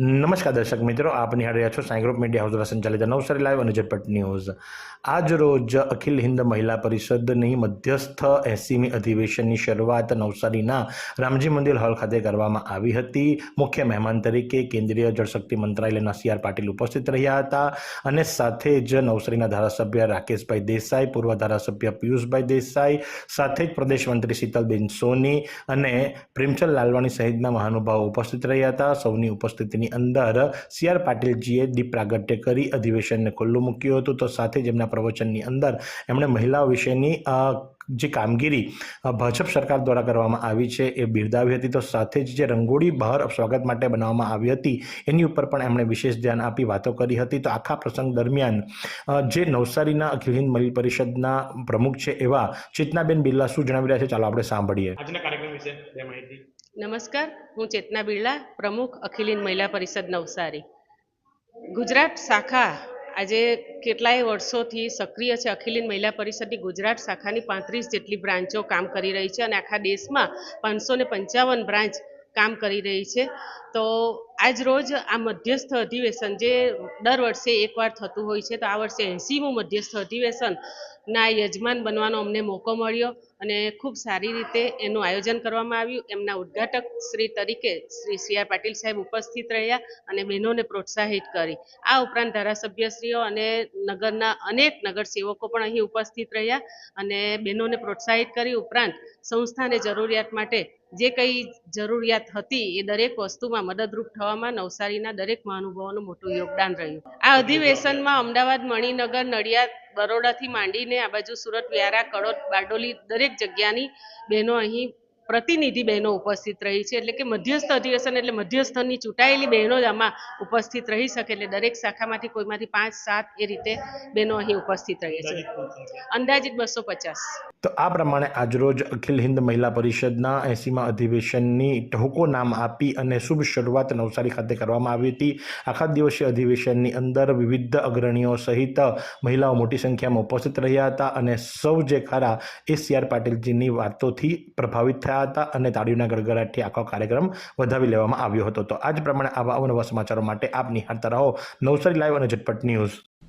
નમસ્કાર દર્શક મિત્રો, આપ નિહાળી રહ્યા છો સાંઈ ગ્રુપ મીડિયા હાઉસ દ્વારા સંચાલિત નવસારી લાઈવ અને ઝટપટ ન્યૂઝ. આજ રોજ અખિલ હિન્દ મહિલા પરિષદની મધ્યસ્થ એસીમી અધિવેશનની શરૂઆત નવસારીના રામજી મંદિર હોલ ખાતે કરવામાં આવી હતી. મુખ્ય મહેમાન તરીકે કેન્દ્રીય જળશક્તિ મંત્રાલયના સી આર પાટીલ ઉપસ્થિત રહ્યા હતા અને સાથે જ નવસારીના ધારાસભ્ય રાકેશભાઈ દેસાઈ, પૂર્વ ધારાસભ્ય પિયુષભાઈ દેસાઈ, સાથે જ પ્રદેશ મંત્રી શીતલબેન સોની અને પ્રેમચંદ લાલવાણી સહિતના મહાનુભાવો ઉપસ્થિત રહ્યા હતા. સૌની ઉપસ્થિતિની અંદર સી આર પાટીલજીએ દીપ પ્રાગટ્ય કરી અધિવેશનને ખુલ્લું મૂક્યું હતું. તો સાથે જ એમના પ્રવચનની અંદર એમણે મહિલાઓ વિશેની જે કામગીરી ભાજપ સરકાર દ્વારા કરવામાં આવી છે એ બિરદાવી હતી. તો સાથે જ જે રંગોળી બહાર સ્વાગત માટે બનાવવામાં આવી હતી, એની ઉપર પણ એમણે વિશેષ ધ્યાન આપી વાતો કરી હતી. તો આખા પ્રસંગ દરમિયાન જે નવસારીના અખિલ હિન્દ મહિલા પરિષદના પ્રમુખ છે એવા ચેતનાબેન બિરલા શું જણાવી રહ્યા છે? ચાલો આપણે સાંભળીએ. આજના કાર્યક્રમ વિશે માહિતી. નમસ્કાર, હું ચેતના બિરલા, પ્રમુખ અખિલીન મહિલા પરિષદ નવસારી. ગુજરાત શાખા આજે કેટલાય વર્ષોથી સક્રિય છે. અખિલિન મહિલા પરિષદની ગુજરાત શાખાની પાંત્રીસ જેટલી બ્રાન્ચો કામ કરી રહી છે અને આખા દેશમાં પાંચસો ને પંચાવન બ્રાન્ચ કામ કરી રહી છે. તો આજ રોજ આ મધ્યસ્થ અધિવેશન જે દર વર્ષે એકવાર થતું હોય છે, તો આ વર્ષે એંસીમું મધ્યસ્થ અધિવેશનના યજમાન બનવાનો અમને મોકો મળ્યો. અને ખૂબ સારી રીતે એનું આયોજન કરવામાં આવ્યું. એમના ઉદ્ઘાટક શ્રી તરીકે શ્રી સી આર પાટીલ સાહેબ ઉપસ્થિત રહ્યા અને બહેનોને પ્રોત્સાહિત કરી. આ ઉપરાંત ધારાસભ્યશ્રીઓ અને નગરના અનેક નગરસેવકો પણ અહીં ઉપસ્થિત રહ્યા અને બહેનોને પ્રોત્સાહિત કરી. ઉપરાંત સંસ્થાને જરૂરિયાત માટે જે કંઈ જરૂરિયાત હતી એ દરેક વસ્તુમાં મદદરૂપ થવામાં નવસારીના દરેક મહાનુભાવોનું મોટું યોગદાન રહ્યું. આ અધિવેશનમાં અમદાવાદ, મણિનગર, નડિયાદ બરોડાથી માંડીને આ બાજુ સુરત, વ્યારા, કડોદ, બારડોલી દરેક જગ્યાની બહેનો અહીં પ્રતિનિધિ બહેનો ઉપસ્થિત રહી છે. એટલે કે મધ્યસ્થ અધિવેશન એટલે મધ્યસ્થની ચૂંટાયેલી બહેનો જ આમાં ઉપસ્થિત રહી શકે. એટલે દરેક શાખામાંથી કોઈમાંથી પાંચ, સાત એ રીતે બહેનો અહીં ઉપસ્થિત રહી છે. અંદાજિત બસો પચાસ. તો આ પ્રમાણે આજરોજ અખિલ હિન્દ મહિલા પરિષદના એસીમાં અધિવેશનની ટહુકો નામ આપી અને શુભ શરૂઆત નવસારી ખાતે કરવામાં આવી હતી. આખા દિવસીય અધિવેશનની અંદર વિવિધ અગ્રણીઓ સહિત મહિલાઓ મોટી સંખ્યામાં ઉપસ્થિત રહ્યા હતા અને સૌ જે ખરા એ સી આર પાટીલજીની વાતોથી પ્રભાવિત થયા હતા અને તાળીઓના ગડગડાટથી આખો કાર્યક્રમ વધાવી લેવામાં આવ્યો હતો. તો આ જ પ્રમાણે આવા અવનવા સમાચારો માટે આપ નિહાળતા રહો નવસારી લાઈવ અને ઝટપટ ન્યૂઝ.